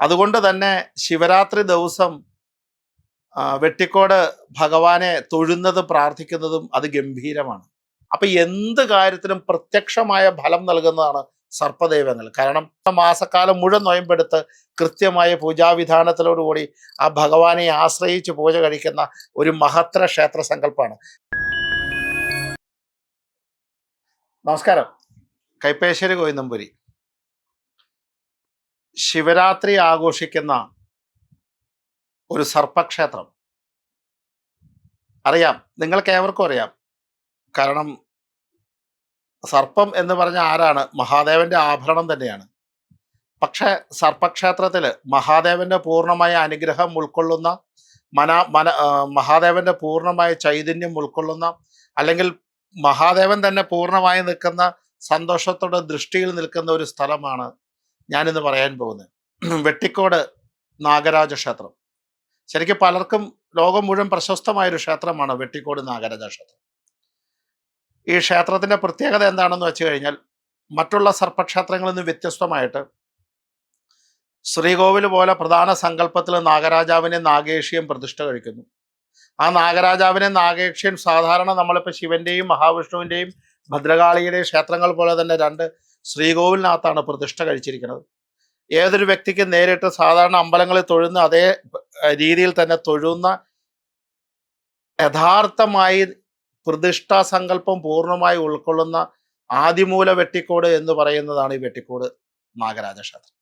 അതുകൊണ്ട് തന്നെ ശിവരാത്രി ദിവസം വെട്ടിക്കോട് ഭഗവാനെ തൊഴുന്നത് പ്രാർത്ഥിക്കുന്നതും അത് ഗംഭീരമാണ്. അപ്പൊ എന്ത് കാര്യത്തിനും പ്രത്യക്ഷമായ ഫലം നൽകുന്നതാണ് സർപ്പദൈവങ്ങൾ. കാരണം മാസക്കാലം മുഴുവൻ നോയമ്പെടുത്ത് കൃത്യമായ പൂജാവിധാനത്തിലോടുകൂടി ആ ഭഗവാനെ ആശ്രയിച്ച് പൂജ കഴിക്കുന്ന ഒരു മഹത്തര ക്ഷേത്ര സങ്കല്പമാണ്. നമസ്കാരം. കൈപ്പേശ്വരി ഗോവിന്ദമ്പുരി ശിവരാത്രി ആഘോഷിക്കുന്ന ഒരു സർപ്പക്ഷേത്രം. അറിയാം നിങ്ങൾക്ക് ഏവർക്കും അറിയാം. കാരണം സർപ്പം എന്ന് പറഞ്ഞ ആരാണ്? മഹാദേവന്റെ ആഭരണം തന്നെയാണ്. പക്ഷെ സർപ്പക്ഷേത്രത്തിൽ മഹാദേവന്റെ പൂർണമായ അനുഗ്രഹം ഉൾക്കൊള്ളുന്ന മന മന മഹാദേവന്റെ പൂർണമായ ചൈതന്യം ഉൾക്കൊള്ളുന്ന അല്ലെങ്കിൽ മഹാദേവൻ തന്നെ പൂർണമായി നിൽക്കുന്ന സന്തോഷത്തോടെ ദൃഷ്ടിയിൽ നിൽക്കുന്ന ഒരു സ്ഥലമാണ് ഞാനിന്ന് പറയാൻ പോകുന്നത് വെട്ടിക്കോട് നാഗരാജ ക്ഷേത്രം ശരിക്കും പലർക്കും ലോകം മുഴുവൻ പ്രശസ്തമായൊരു ക്ഷേത്രമാണ് വെട്ടിക്കോട് നാഗരാജ ക്ഷേത്രം ഈ ക്ഷേത്രത്തിന്റെ പ്രത്യേകത എന്താണെന്ന് വെച്ച് കഴിഞ്ഞാൽ മറ്റുള്ള സർപ്പക്ഷേത്രങ്ങളിൽ നിന്ന് വ്യത്യസ്തമായിട്ട് ശ്രീകോവിൽ പോലെ പ്രധാന സങ്കല്പത്തിൽ നാഗരാജാവിനെ നാഗേഷിയും പ്രതിഷ്ഠ കഴിക്കുന്നു. ആ നാഗരാജാവിനെ നാഗേക്ഷ്യൻ സാധാരണ നമ്മളിപ്പോൾ ശിവന്റെയും മഹാവിഷ്ണുവിന്റെയും ഭദ്രകാളിയുടെയും ക്ഷേത്രങ്ങൾ പോലെ തന്നെ രണ്ട് ശ്രീകോവിലിനകത്താണ് പ്രതിഷ്ഠ കഴിച്ചിരിക്കുന്നത്. ഏതൊരു വ്യക്തിക്ക് നേരിട്ട് സാധാരണ അമ്പലങ്ങളിൽ തൊഴുന്ന അതേ രീതിയിൽ തന്നെ തൊഴുന്ന യഥാർത്ഥമായി പ്രതിഷ്ഠാ സങ്കല്പം പൂർണമായി ഉൾക്കൊള്ളുന്ന ആദിമൂല വെട്ടിക്കോട് എന്ന് പറയുന്നതാണ് ഈ വെട്ടിക്കോട് നാഗരാജ ക്ഷേത്രം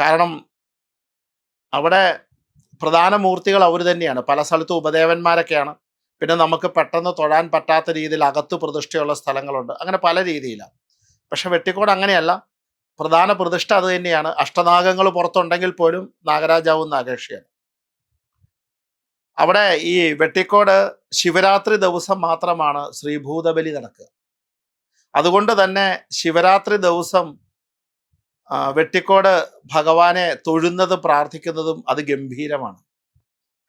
കാരണം അവിടെ പ്രധാന മൂർത്തികൾ അവർ തന്നെയാണ്. പല സ്ഥലത്തും ഉപദേവന്മാരൊക്കെയാണ്. പിന്നെ നമുക്ക് പെട്ടെന്ന് തൊഴാൻ പറ്റാത്ത രീതിയിൽ അകത്ത് പ്രതിഷ്ഠയുള്ള സ്ഥലങ്ങളുണ്ട്. അങ്ങനെ പല രീതിയിലാണ്. പക്ഷെ വെട്ടിക്കോട് അങ്ങനെയല്ല. പ്രധാന പ്രതിഷ്ഠ അത് തന്നെയാണ്. അഷ്ടനാഗങ്ങൾ പുറത്തുണ്ടെങ്കിൽ പോലും നാഗരാജാവും നാഗേഷിയാണ് അവിടെ ഈ വെട്ടിക്കോട് ശിവരാത്രി ദിവസം മാത്രമാണ് ശ്രീഭൂതബലി നടക്കുക. അതുകൊണ്ട് തന്നെ ശിവരാത്രി ദിവസം വെട്ടിക്കോട് ഭഗവാനെ തൊഴുന്നത് പ്രാർത്ഥിക്കുന്നതും അത് ഗംഭീരമാണ്.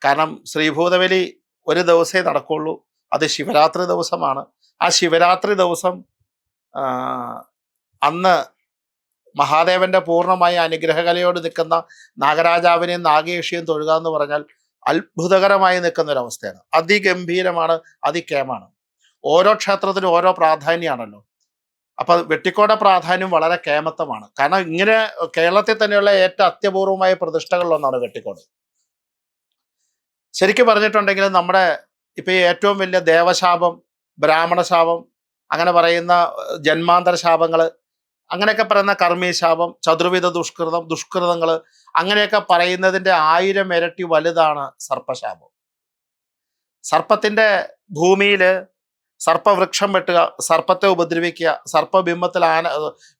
കാരണം ശ്രീഭൂതബലി ഒരു ദിവസമേ നടക്കുള്ളൂ. അത് ശിവരാത്രി ദിവസമാണ്. ആ ശിവരാത്രി ദിവസം അന്ന് മഹാദേവന്റെ പൂർണമായ അനുഗ്രഹകലയോട് നിൽക്കുന്ന നാഗരാജാവിനെയും നാഗേഷിയും തൊഴുക എന്ന് പറഞ്ഞാൽ അത്ഭുതകരമായി നിൽക്കുന്ന ഒരു അവസ്ഥയാണ് അതിഗംഭീരമാണ് അതികേമാണ് ഓരോ ക്ഷേത്രത്തിനും ഓരോ പ്രാധാന്യമാണല്ലോ അപ്പൊ വെട്ടിക്കോടെ പ്രാധാന്യം വളരെ കേമത്തമാണ് കാരണം ഇങ്ങനെ കേരളത്തിൽ തന്നെയുള്ള ഏറ്റവും അത്യപൂർവമായ പ്രതിഷ്ഠകളിലൊന്നാണ് വെട്ടിക്കോട്. ശരിക്കും പറഞ്ഞിട്ടുണ്ടെങ്കിൽ നമ്മുടെ ഇപ്പൊ ഏറ്റവും വലിയ ദേവശാപം ബ്രാഹ്മണ ശാപം അങ്ങനെ പറയുന്ന ജന്മാന്തര ശാപങ്ങൾ അങ്ങനെയൊക്കെ പറയുന്ന കർമ്മീശാപം ചതുർവിധ ദുഷ്കൃതം ദുഷ്കൃതങ്ങൾ അങ്ങനെയൊക്കെ പറയുന്നതിന്റെ ആയിരം ഇരട്ടി വലുതാണ് സർപ്പശാപം. സർപ്പത്തിന്റെ ഭൂമിയിൽ സർപ്പവൃക്ഷം വെട്ടുക സർപ്പത്തെ ഉപദ്രവിക്കുക സർപ്പബിംബത്തിൽ ആന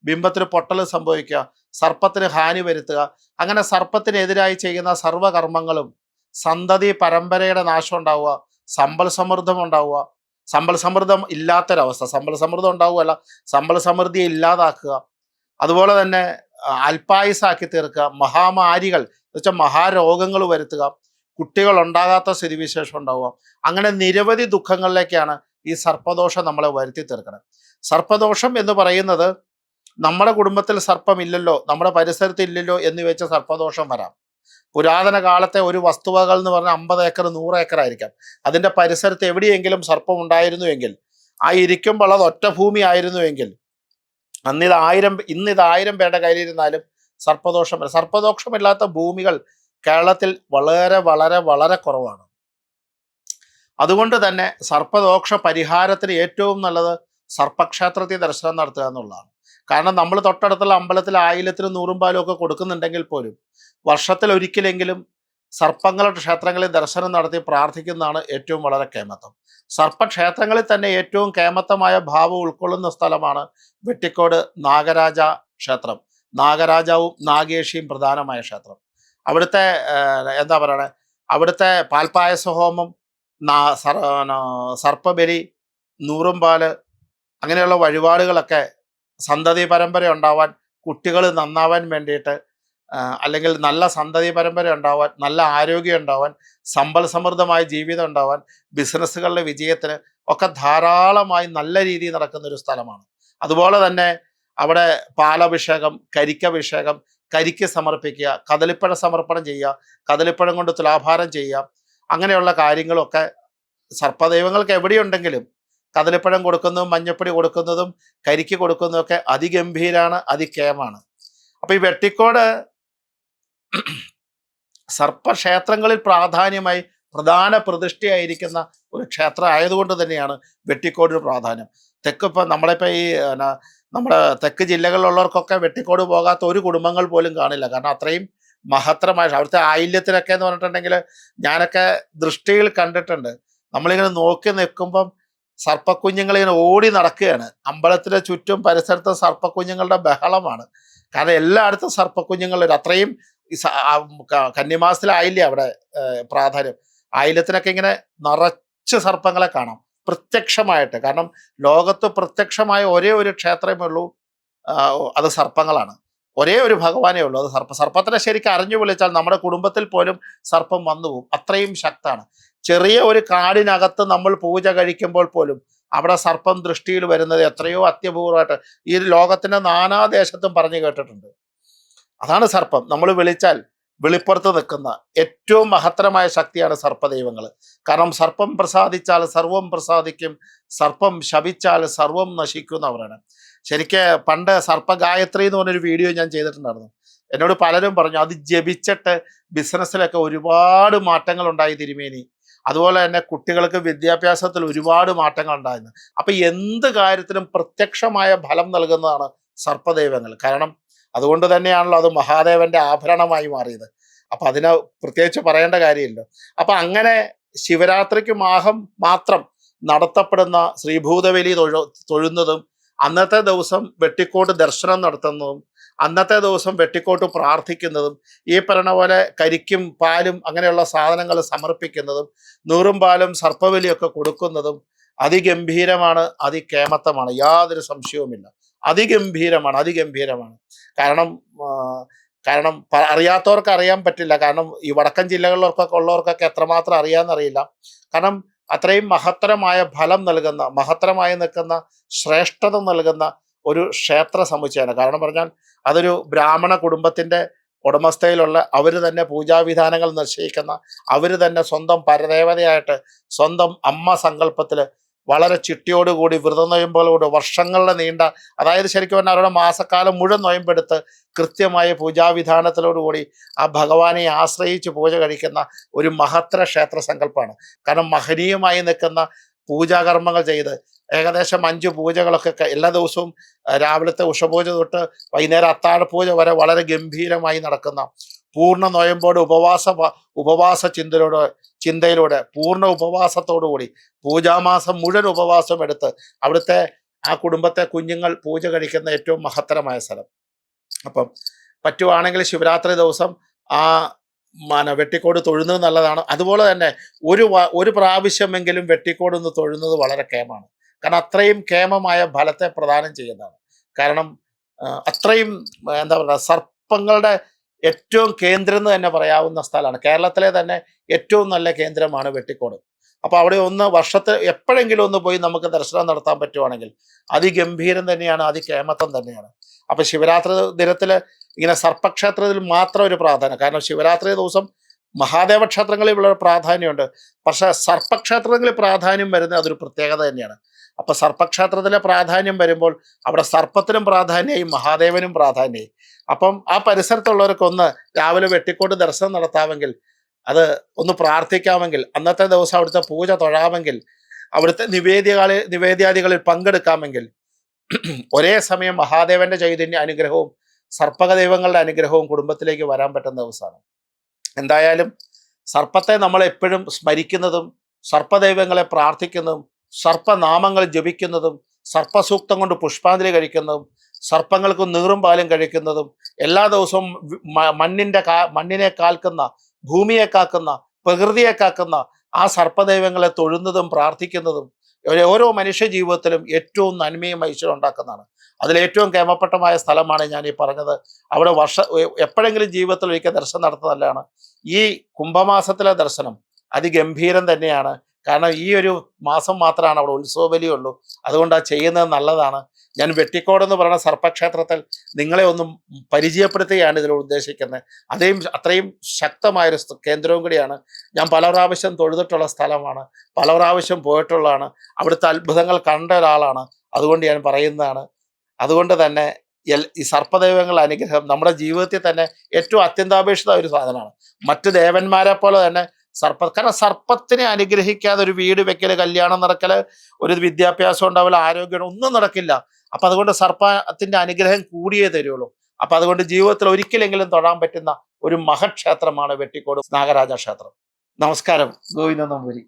ബിംബത്തിന് പൊട്ടൽ സംഭവിക്കുക സർപ്പത്തിന് ഹാനി വരുത്തുക അങ്ങനെ സർപ്പത്തിനെതിരായി ചെയ്യുന്ന സർവകർമ്മങ്ങളും സന്തതി പരമ്പരയുടെ നാശം ഉണ്ടാവുക സമ്പൽ സമൃദ്ധം ഉണ്ടാവുക സമ്പൽ സമൃദ്ധം ഇല്ലാത്തൊരവസ്ഥ. സമ്പൽ സമൃദ്ധം ഉണ്ടാവുകയല്ല. സമ്പൽ സമൃദ്ധിയെ ഇല്ലാതാക്കുക. അതുപോലെ തന്നെ അൽപായുസാക്കി തീർക്കുക. മഹാമാരികൾ എന്ന് വെച്ചാൽ മഹാരോഗങ്ങൾ വരുത്തുക. കുട്ടികൾ ഉണ്ടാകാത്ത സ്ഥിതിവിശേഷം ഉണ്ടാവുക. അങ്ങനെ നിരവധി ദുഃഖങ്ങളിലേക്കാണ് ഈ സർപ്പദോഷം നമ്മളെ വരുത്തി തീർക്കണം സർപ്പദോഷം എന്ന് പറയുന്നത് നമ്മുടെ കുടുംബത്തിൽ സർപ്പമില്ലല്ലോ നമ്മുടെ പരിസരത്ത് ഇല്ലല്ലോ എന്ന് വെച്ച സർപ്പദോഷം വരാം. പുരാതന കാലത്തെ ഒരു വസ്തുവകൾ എന്ന് പറഞ്ഞാൽ അമ്പത് ഏക്കർ നൂറ് ഏക്കർ ആയിരിക്കാം. അതിന്റെ പരിസരത്ത് എവിടെയെങ്കിലും സർപ്പം ഉണ്ടായിരുന്നുവെങ്കിൽ ആ ഇരിക്കുമ്പോൾ അത് ഒറ്റ ഭൂമി ആയിരുന്നുവെങ്കിൽ അന്ന് ഇത് ആയിരം ഇന്ന് ഇത് ആയിരം പേരുടെ കയ്യിലിരുന്നാലും സർപ്പദോഷം സർപ്പദോഷമില്ലാത്ത ഭൂമികൾ കേരളത്തിൽ വളരെ വളരെ വളരെ കുറവാണ്. അതുകൊണ്ട് തന്നെ സർപ്പദോഷ പരിഹാരത്തിന് ഏറ്റവും നല്ലത് സർപ്പക്ഷേത്രത്തിൽ ദർശനം നടത്തുക എന്നുള്ളതാണ്. കാരണം നമ്മൾ തൊട്ടടുത്തുള്ള അമ്പലത്തിൽ ആയിരത്തിനും നൂറും പാലും ഒക്കെ കൊടുക്കുന്നുണ്ടെങ്കിൽ പോലും വർഷത്തിൽ ഒരിക്കലെങ്കിലും സർപ്പങ്ങളുടെ ക്ഷേത്രങ്ങളിൽ ദർശനം നടത്തി പ്രാർത്ഥിക്കുന്നതാണ് ഏറ്റവും വളരെ കേമത്തം സർപ്പക്ഷേത്രങ്ങളിൽ തന്നെ ഏറ്റവും കേമത്തമായ ഭാവം ഉൾക്കൊള്ളുന്ന സ്ഥലമാണ് വെട്ടിക്കോട് നാഗരാജ ക്ഷേത്രം. നാഗരാജാവും നാഗേഷിയും പ്രധാനമായ ക്ഷേത്രം. അവിടുത്തെ എന്താ പറയണേ? അവിടുത്തെ പാൽപ്പായസ ഹോമം സർപ്പബലി നൂറും പാൽ അങ്ങനെയുള്ള വഴിപാടുകളൊക്കെ സന്തതി പരമ്പര ഉണ്ടാവാൻ കുട്ടികൾ നന്നാവാൻ വേണ്ടിയിട്ട് അല്ലെങ്കിൽ നല്ല സന്തതി പരമ്പര ഉണ്ടാവാൻ നല്ല ആരോഗ്യം ഉണ്ടാവാൻ സമ്പൽ സമൃദ്ധമായ ജീവിതം ഉണ്ടാവാൻ ബിസിനസ്സുകളുടെ വിജയത്തിന് ഒക്കെ ധാരാളമായി നല്ല രീതിയിൽ നടക്കുന്ന ഒരു സ്ഥലമാണ്. അതുപോലെ തന്നെ അവിടെ പാലഭിഷേകം കരിക്കഭിഷേകം കരിക്ക് സമർപ്പിക്കുക കദളിപ്പഴ സമർപ്പണം ചെയ്യുക കദളിപ്പഴം കൊണ്ട് തുലാഭാരം ചെയ്യുക അങ്ങനെയുള്ള കാര്യങ്ങളൊക്കെ സർപ്പദൈവങ്ങൾക്ക് എവിടെയുണ്ടെങ്കിലും കദളിപ്പഴം കൊടുക്കുന്നതും മഞ്ഞപ്പൊടി കൊടുക്കുന്നതും കരിക്ക് കൊടുക്കുന്നതും ഒക്കെ അതിഗംഭീരാണ് അതികേമാണ് അപ്പോൾ ഈ വെട്ടിക്കോട് സർപ്പക്ഷേത്രങ്ങളിൽ പ്രാധാന്യമായി പ്രധാന പ്രതിഷ്ഠയായിരിക്കുന്ന ഒരു ക്ഷേത്രം ആയതുകൊണ്ട് തന്നെയാണ് വെട്ടിക്കോടിന് പ്രാധാന്യം. തെക്ക് ഇപ്പം നമ്മളിപ്പോൾ ഈ നമ്മുടെ തെക്ക് ജില്ലകളിലുള്ളവർക്കൊക്കെ വെട്ടിക്കോട് പോകാത്ത ഒരു കുടുംബങ്ങൾ പോലും കാണില്ല. കാരണം അത്രയും മഹത്തരമായ അവിടുത്തെ ആയില്യത്തിലൊക്കെ എന്ന് പറഞ്ഞിട്ടുണ്ടെങ്കിൽ ഞാനൊക്കെ ദൃഷ്ടിയിൽ കണ്ടിട്ടുണ്ട്. നമ്മളിങ്ങനെ നോക്കി നിൽക്കുമ്പം സർപ്പക്കുഞ്ഞുങ്ങളിങ്ങനെ ഓടി നടക്കുകയാണ്. അമ്പലത്തിലെ ചുറ്റും പരിസരത്ത് സർപ്പക്കുഞ്ഞുങ്ങളുടെ ബഹളമാണ്. കാരണം എല്ലായിടത്തും സർപ്പക്കുഞ്ഞുങ്ങൾ അത്രയും കന്നിമാസത്തിലായില്ലേ അവിടെ പ്രാധാന്യം. ആയില്യത്തിനൊക്കെ ഇങ്ങനെ നിറച്ച് സർപ്പങ്ങളെ കാണാം. പ്രത്യക്ഷമായിട്ട്. കാരണം ലോകത്ത് പ്രത്യക്ഷമായ ഒരേ ഒരു ക്ഷേത്രമേ ഉള്ളൂ അത് സർപ്പങ്ങളാണ്. ഒരേ ഒരു ഭഗവാനേ ഉള്ളൂ അത് സർപ്പ സർപ്പത്തിനെ ശരിക്കും അറിഞ്ഞു വിളിച്ചാൽ നമ്മുടെ കുടുംബത്തിൽ പോലും സർപ്പം വന്നു പോകും അത്രയും ശക്താണ് ചെറിയ ഒരു കാടിനകത്ത് നമ്മൾ പൂജ കഴിക്കുമ്പോൾ പോലും അവിടെ സർപ്പം ദൃഷ്ടിയിൽ വരുന്നത് എത്രയോ അത്യപൂർവമായിട്ട് ഈ ലോകത്തിന്റെ നാനാദേശത്തും പറഞ്ഞു കേട്ടിട്ടുണ്ട്. അതാണ് സർപ്പം. നമ്മൾ വിളിച്ചാൽ വെളിപ്പുറത്ത് നിൽക്കുന്ന ഏറ്റവും മഹത്തരമായ ശക്തിയാണ് സർപ്പദൈവങ്ങൾ. കാരണം സർപ്പം പ്രസാദിച്ചാൽ സർവം പ്രസാദിക്കും സർപ്പം ശപിച്ചാൽ സർവം നശിക്കും എന്നവരാണ് ശരിക്ക് പണ്ട് സർപ്പഗായത്രി എന്ന് പറഞ്ഞൊരു വീഡിയോ ഞാൻ ചെയ്തിട്ടുണ്ടായിരുന്നു. എന്നോട് പലരും പറഞ്ഞു അത് ജപിച്ചിട്ട് ബിസിനസ്സിലൊക്കെ ഒരുപാട് മാറ്റങ്ങൾ ഉണ്ടായി തിരുമേനി. അതുപോലെ തന്നെ കുട്ടികൾക്ക് വിദ്യാഭ്യാസത്തിൽ ഒരുപാട് മാറ്റങ്ങൾ ഉണ്ടായിരുന്നു. അപ്പൊ എന്ത് കാര്യത്തിനും പ്രത്യക്ഷമായ ഫലം നൽകുന്നതാണ് സർപ്പദൈവങ്ങൾ. കാരണം അതുകൊണ്ട് തന്നെയാണല്ലോ അത് മഹാദേവന്റെ ആഭരണമായി മാറിയത്. അപ്പൊ അതിനെ പ്രത്യേകിച്ച് പറയേണ്ട കാര്യമില്ല. അപ്പൊ അങ്ങനെ ശിവരാത്രിക്ക് മാഹം മാത്രം നടത്തപ്പെടുന്ന ശ്രീഭൂതബലി തൊഴു തൊഴുന്നതും അന്നത്തെ ദിവസം വെട്ടിക്കോട് ദർശനം നടത്തുന്നതും അന്നത്തെ ദിവസം വെട്ടിക്കോട്ട് പ്രാർത്ഥിക്കുന്നതും ഈ പറഞ്ഞ പോലെ കരിക്കും പാലും അങ്ങനെയുള്ള സാധനങ്ങൾ സമർപ്പിക്കുന്നതും നൂറും പാലും സർപ്പവലിയൊക്കെ കൊടുക്കുന്നതും അതിഗംഭീരമാണ് അതികേമത്തമാണ് യാതൊരു സംശയവുമില്ല. അതിഗംഭീരമാണ് അതിഗംഭീരമാണ്. കാരണം കാരണം അറിയാത്തവർക്ക് അറിയാൻ പറ്റില്ല. കാരണം ഈ വടക്കൻ ജില്ലകളിലൊക്കെ ഉള്ളവർക്കൊക്കെ എത്രമാത്രം അറിയാമെന്നറിയില്ല. കാരണം അത്രയും മഹത്തരമായ ഫലം നൽകുന്ന മഹത്തരമായി നിൽക്കുന്ന ശ്രേഷ്ഠത നൽകുന്ന ഒരു ക്ഷേത്ര സമുച്ചയമാണ് കാരണം പറഞ്ഞാൽ അതൊരു ബ്രാഹ്മണ കുടുംബത്തിന്റെ ഉടമസ്ഥയിലുള്ള അവർ തന്നെ പൂജാവിധാനങ്ങൾ നിശ്ചയിക്കുന്ന അവർ തന്നെ സ്വന്തം പരദേവതയായിട്ട് സ്വന്തം അമ്മ സങ്കല്പത്തിൽ വളരെ ചിട്ടിയോടുകൂടി വ്രത നൊയമ്പുകളോട് വർഷങ്ങളുടെ നീണ്ട അതായത് ശരിക്കും പറഞ്ഞാൽ അവരുടെ മാസക്കാലം മുഴുവൻ നൊയമ്പെടുത്ത് കൃത്യമായ പൂജാവിധാനത്തിലോടുകൂടി ആ ഭഗവാനെ ആശ്രയിച്ച് പൂജ കഴിക്കുന്ന ഒരു മഹത്തര ക്ഷേത്ര സങ്കല്പമാണ് കാരണം മഹനീയമായി നിൽക്കുന്ന പൂജാകർമ്മങ്ങൾ ചെയ്ത് ഏകദേശം അഞ്ച് പൂജകളൊക്കെ എല്ലാ ദിവസവും രാവിലത്തെ ഉഷപൂജ തൊട്ട് വൈകുന്നേരം അത്താഴപൂജ വരെ വളരെ ഗംഭീരമായി നടക്കുന്ന പൂർണ നോയമ്പോടെ ഉപവാസ ഉപവാസ ചിന്തയിലൂടെ ചിന്തയിലൂടെ പൂർണ ഉപവാസത്തോടു കൂടി പൂജാമാസം മുഴുവൻ ഉപവാസം എടുത്ത് അവിടുത്തെ ആ കുടുംബത്തെ കുഞ്ഞുങ്ങൾ പൂജ കഴിക്കുന്ന ഏറ്റവും മഹത്തരമായ സ്ഥലം. അപ്പം പറ്റുവാണെങ്കിൽ ശിവരാത്രി ദിവസം ആ മന വെട്ടിക്കോട് തൊഴുന്നത് നല്ലതാണ്. അതുപോലെ തന്നെ ഒരു ഒരു പ്രാവശ്യമെങ്കിലും വെട്ടിക്കോട് ഒന്ന് തൊഴുന്നത് വളരെ കേമാണ്. കാരണം അത്രയും ക്ഷേമമായ ഫലത്തെ പ്രദാനം ചെയ്യുന്നതാണ്. കാരണം അത്രയും എന്താ പറയുക സർപ്പങ്ങളുടെ ഏറ്റവും കേന്ദ്രം എന്ന് തന്നെ പറയാവുന്ന സ്ഥലമാണ്. കേരളത്തിലെ തന്നെ ഏറ്റവും നല്ല കേന്ദ്രമാണ് വെട്ടിക്കോട്. അപ്പോൾ അവിടെ ഒന്ന് വർഷത്തിൽ എപ്പോഴെങ്കിലും ഒന്ന് പോയി നമുക്ക് ദർശനം നടത്താൻ പറ്റുവാണെങ്കിൽ അതിഗംഭീരം തന്നെയാണ് അതികേമത്വം തന്നെയാണ്. അപ്പോൾ ശിവരാത്രി ദിനത്തിൽ ഇങ്ങനെ സർപ്പക്ഷേത്രത്തിൽ മാത്രം ഒരു പ്രാധാന്യം. കാരണം ശിവരാത്രി ദിവസം മഹാദേവ ക്ഷേത്രങ്ങളിൽ വളരെ പ്രാധാന്യമുണ്ട്. പക്ഷേ സർപ്പക്ഷേത്രങ്ങളിൽ പ്രാധാന്യം വരുന്നത് അതൊരു പ്രത്യേകത തന്നെയാണ്. അപ്പൊ സർപ്പക്ഷേത്രത്തിലെ പ്രാധാന്യം വരുമ്പോൾ അവിടെ സർപ്പത്തിനും പ്രാധാന്യമായി മഹാദേവനും പ്രാധാന്യമായി അപ്പം ആ പരിസരത്തുള്ളവർക്ക് ഒന്ന് രാവിലെ വെട്ടിക്കൊണ്ട് ദർശനം നടത്താമെങ്കിൽ അത് ഒന്ന് പ്രാർത്ഥിക്കാമെങ്കിൽ അന്നത്തെ ദിവസം അവിടുത്തെ പൂജ തൊഴാമെങ്കിൽ അവിടുത്തെ നിവേദ്യകളിൽ നിവേദ്യാദികളിൽ പങ്കെടുക്കാമെങ്കിൽ ഒരേ സമയം മഹാദേവന്റെ ചൈതന്യ അനുഗ്രഹവും സർപ്പക ദൈവങ്ങളുടെ അനുഗ്രഹവും കുടുംബത്തിലേക്ക് വരാൻ പറ്റുന്ന ദിവസമാണ്. എന്തായാലും സർപ്പത്തെ നമ്മൾ എപ്പോഴും സ്മരിക്കുന്നതും സർപ്പദൈവങ്ങളെ പ്രാർത്ഥിക്കുന്നതും സർപ്പനാമങ്ങൾ ജപിക്കുന്നതും സർപ്പസൂക്തം കൊണ്ട് പുഷ്പാഞ്ജലി കഴിക്കുന്നതും സർപ്പങ്ങൾക്ക് നീറും പാലും കഴിക്കുന്നതും എല്ലാ ദിവസവും മണ്ണിന്റെ കാ മണ്ണിനെ കാൽക്കുന്ന ഭൂമിയെ കാക്കുന്ന പ്രകൃതിയെ കാക്കുന്ന ആ സർപ്പദൈവങ്ങളെ തൊഴുന്നതും പ്രാർത്ഥിക്കുന്നതും ഓരോ- ഓരോ മനുഷ്യ ജീവിതത്തിലും ഏറ്റവും നന്മയും ഐശ്വര്യം ഉണ്ടാക്കുന്നതാണ്. അതിൽ ഏറ്റവും കേമപ്പെട്ടമായ സ്ഥലമാണ് ഞാൻ ഈ പറഞ്ഞത്. അവിടെ വർഷ എപ്പോഴെങ്കിലും ജീവിതത്തിൽ ഒരിക്കൽ ദർശനം നടത്തുന്നതല്ലാണ്. ഈ കുംഭമാസത്തിലെ ദർശനം അതിഗംഭീരം തന്നെയാണ്. കാരണം ഈ ഒരു മാസം മാത്രമാണ് അവിടെ ഉത്സവ ബലിയുള്ളൂ അതുകൊണ്ട് ആ ചെയ്യുന്നത് നല്ലതാണ്. ഞാൻ വെട്ടിക്കോട് എന്ന് പറയുന്ന സർപ്പക്ഷേത്രത്തിൽ നിങ്ങളെ ഒന്നും പരിചയപ്പെടുത്തുകയാണ് ഇതിൽ ഉദ്ദേശിക്കുന്നത്. അതേയും അത്രയും ശക്തമായൊരു കേന്ദ്രവും കൂടിയാണ്. ഞാൻ പല പ്രാവശ്യം തൊഴുതിട്ടുള്ള സ്ഥലമാണ്. പല പ്രാവശ്യം പോയിട്ടുള്ളതാണ്. അവിടുത്തെ അത്ഭുതങ്ങൾ കണ്ട ഒരാളാണ്. അതുകൊണ്ട് ഞാൻ പറയുന്നതാണ്. അതുകൊണ്ട് തന്നെ ഈ സർപ്പദൈവങ്ങളുടെ അനുഗ്രഹം നമ്മുടെ ജീവിതത്തിൽ തന്നെ ഏറ്റവും അത്യന്താപേക്ഷിത ഒരു സാധനമാണ്. മറ്റ് ദേവന്മാരെ പോലെ തന്നെ സർപ്പ കാരണം സർപ്പത്തിനെ അനുഗ്രഹിക്കാതെ ഒരു വീട് വെക്കൽ കല്യാണം നടക്കൽ ഒരു വിദ്യാഭ്യാസം ഉണ്ടാവില്ല ആരോഗ്യം ഒന്നും നടക്കില്ല. അപ്പൊ അതുകൊണ്ട് സർപ്പത്തിന്റെ അനുഗ്രഹം കൂടിയേ തരുള്ളൂ. അപ്പൊ അതുകൊണ്ട് ജീവിതത്തിൽ ഒരിക്കലെങ്കിലും തൊടാൻ പറ്റുന്ന ഒരു മഹക്ഷേത്രമാണ് വെട്ടിക്കോട് നാഗരാജ ക്ഷേത്രം. നമസ്കാരം. ഗോവിന്ദ നമ്പൂരി